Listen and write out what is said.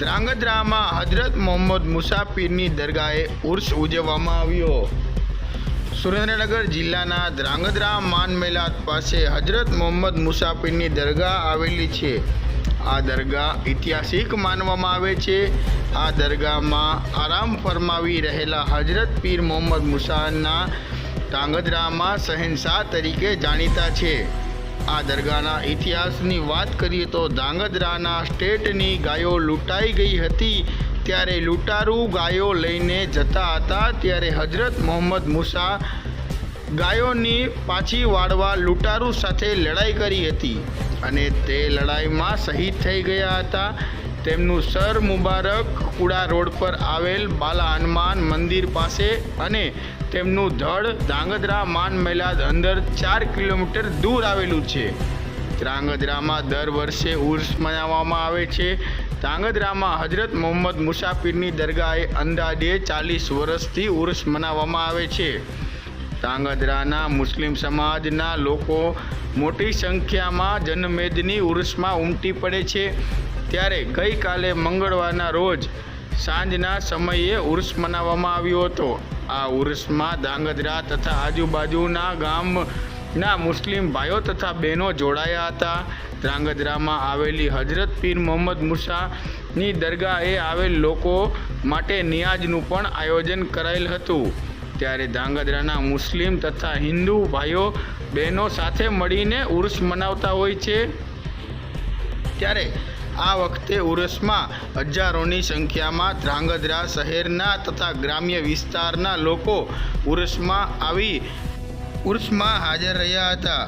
ધ્રાંગધ્રામાં હજરત મોહમ્મદ મુસાફીરની દરગાહે ઉર્સ ઉજવવામાં આવ્યો. સુરેન્દ્રનગર જિલ્લાના ધ્રાંગધ્રા માન મેલાત પાસે હજરત મોહમ્મદ મુસાફીરની દરગાહ આવેલી છે. આ દરગાહ ઐતિહાસિક માનવામાં આવે છે. આ દરગાહમાં આરામ ફરમાવી રહેલા હજરત પીર મોહમ્મદ મુસાના ધ્રાંગધ્રામાં શહેનશાહ તરીકે જાણીતા છે. આ દરગાહના ઇતિહાસની વાત કરીએ તો ધાંગધ્રાના સ્ટેટની ગાયો લૂંટાઈ ગઈ હતી. ત્યારે લૂંટારૂ ગાયો લઈને જતા હતા. ત્યારે હજરત મોહમ્મદ મુસા ગાયોની પાછી વાળવા લૂંટારૂ સાથે લડાઈ કરી હતી અને તે લડાઈમાં શહીદ થઈ ગયા હતા. તેમનું સર મુબારક કુડા રોડ પર આવેલ બાલા હનુમાન મંદિર પાસે અને તેમનું ધડ ધ્રાંગધ્રા માન મેલાદ અંદર ચાર કિલોમીટર દૂર આવેલું છે. ધ્રાંગધ્રામાં દર વર્ષે ઉર્સ મનાવવામાં આવે છે. ધ્રાંગધ્રામાં હજરત મોહમ્મદ મુસાફિરની દરગાહે અંદાજે ચાલીસ વર્ષથી ઉર્સ મનાવવામાં આવે છે. ધ્રાંગધ્રાના મુસ્લિમ સમાજના લોકો મોટી સંખ્યામાં જનમેદની ઉર્સમાં ઉમટી પડે છે. ત્યારે ગઈકાલે મંગળવારના રોજ સાંજના સમયે ઉર્સ મનાવવામાં આવ્યો હતો. આ ઉર્સમાં ધાંગધ્રા તથા આજુબાજુના ગામના મુસ્લિમ ભાઈઓ તથા બહેનો જોડાયા હતા. ધ્રાંગધ્રામાં આવેલી હજરત પીર મોહમ્મદ મુસાની દરગાહે આવેલ લોકો માટે નિયાજનું પણ આયોજન કરાયેલ હતું. ત્યારે ધાંગધ્રાના મુસ્લિમ તથા હિન્દુ ભાઈઓ બહેનો સાથે મળીને ઉર્સ મનાવતા હોય છે. ત્યારે આ વખતે ઉર્સમાં હજારોની સંખ્યામાં ધ્રાંગધ્રા શહેરના તથા ગ્રામ્ય વિસ્તારના લોકો ઉર્સમાં આવી ઉર્સમાં હાજર રહ્યા હતા.